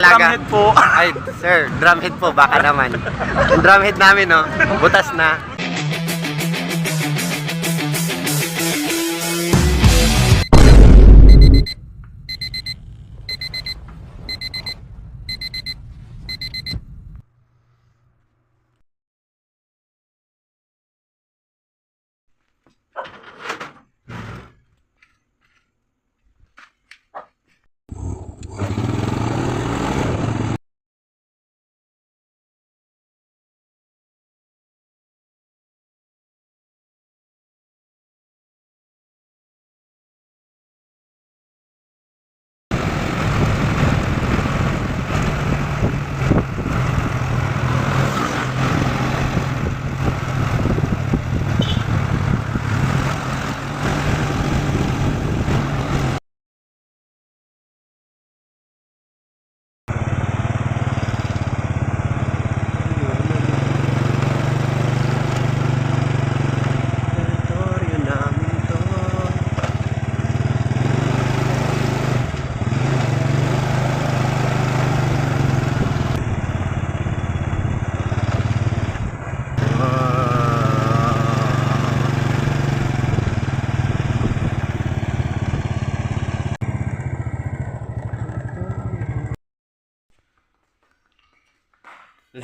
Drumhead po. Ay, sir, drumhead po, baka naman. Yung drumhead namin, no? Butas na. Teritoryo namin to. Doon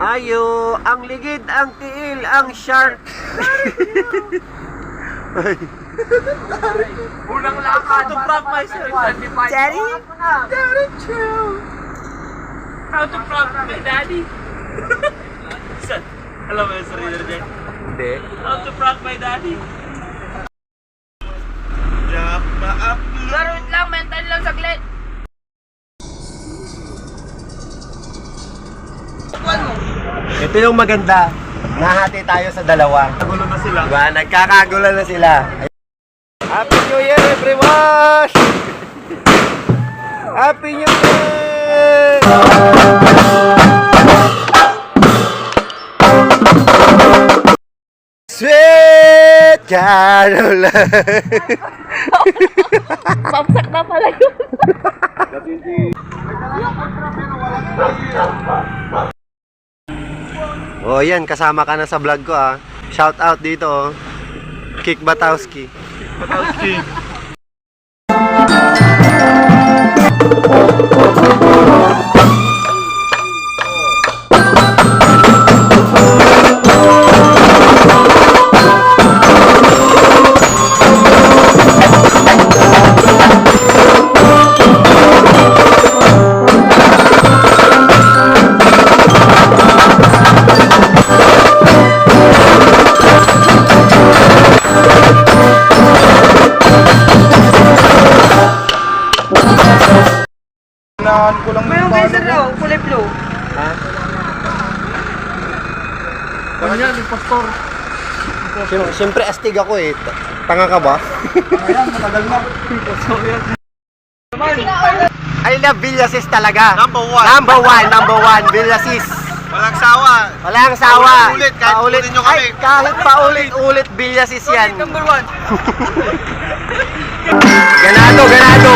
Ayo, ang ligid, ang tiil, ang shark. Unang lakad. To prank myself. Daddy? Daddy true. How to prank my daddy? Alam mo yung sarili na dyan? Hindi. How to prank my daddy? Laro lang, mental lang saglit. Ito yung maganda. Nahati tayo sa dalawa. Nagulo na sila. Diba? Nagkakagulan na sila. Happy New Year, everyone! Happy New Year! Caroline! Pamsak na pala yun. oh, yan. Kasama ka na sa vlog ko, ah. Shout out dito, oh. Kik Batowski. Patowski. Unahan ko lang Mayroon kayo sir raw, kulay blue. Ha? Ganyan, yung pastor. Siyem- Siyempre, astig ako eh. Ta- Tanga ka ba? Ayan, matagal na. I love Villasis talaga. Number one. Number one, number one, Villasis. Walang sawa. Walang sawa. Paulit-ulit, kahit Paulit. nyo kami. Ay, kahit paulit-ulit, Villasis yan. Number one. Ganado, ganado.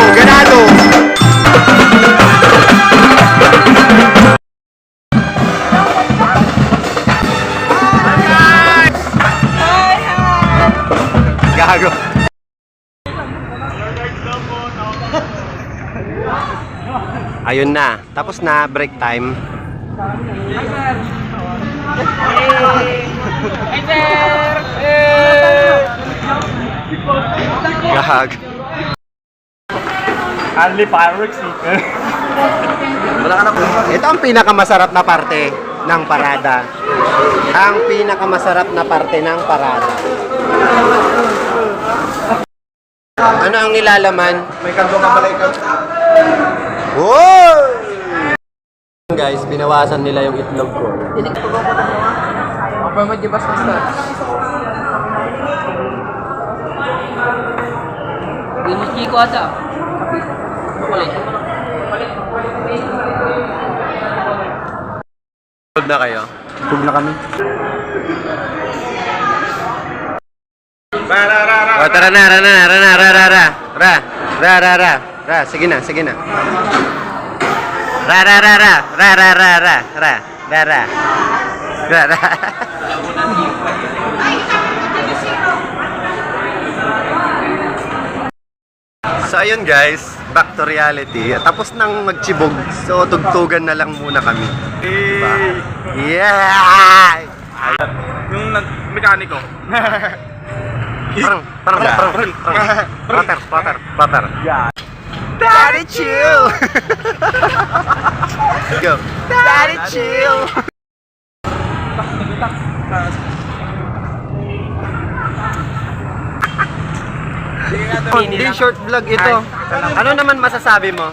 Ayun na. Tapos na, break time. Hey sir! Gag. Only fireworks eh. Wala ka na Ito ang pinakamasarap na parte ng parada. ang pinakamasarap na parte ng parada. Ano ang nilalaman? May kargo ka balay ka. Whoa! Guys, binawasan nila yung itlog ko. Dinig ko pa ko na mga. Apa mo di ba sa Ginuski ko ata. Kapalit. Tulog na kayo? Tulog na kami. O, oh, tara na, ra na, ra na, ra ra ra. Ra, ra ra ra. Ra, sige na, sige na. Ra, ra, ra, ra, ra, ra, ra, ra, ra, ra, ra, ra, ra. So ayun guys, back to reality. Tapos nang magchibog, so tugtugan na lang muna kami. Diba? Yeah! Yung nag-mekaniko. Parang, parang, parang, parang, parang, butter, butter, butter. Daddy chill! Go. Daddy chill! Hindi short vlog ito. Ano naman masasabi mo?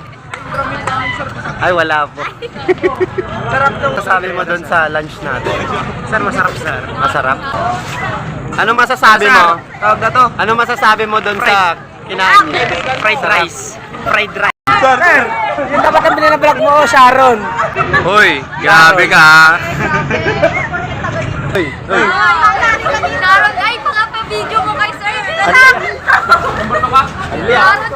Ay, wala po. Sarap daw. Masasabi mo doon sa lunch natin. Sir, masarap, sir. Masarap? Ano masasabi mo? Tawag na to. Ano masasabi mo doon sa kinain niyo? Fried rice. Fried rice. Yung dapat ang binili vlog mo, Sharon. Hoy, grabe ka. Hoy, hoy. Sharon, ay, pangapa-video mo kay sir. Sharon,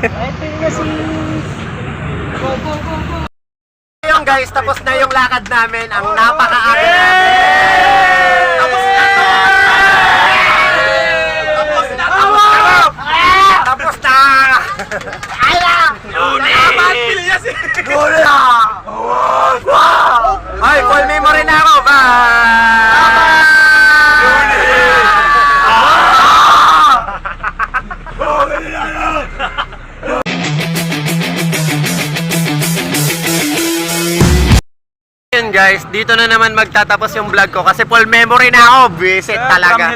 Ito na si... Go, go, go, go. Ngayon guys, tapos na yung lakad namin. Ang napaka-aga. Tapos na! Tapos na! Tapos na! Tapos na! Guys, dito na naman magtatapos yung vlog ko kasi full memory na ako. Visit talaga.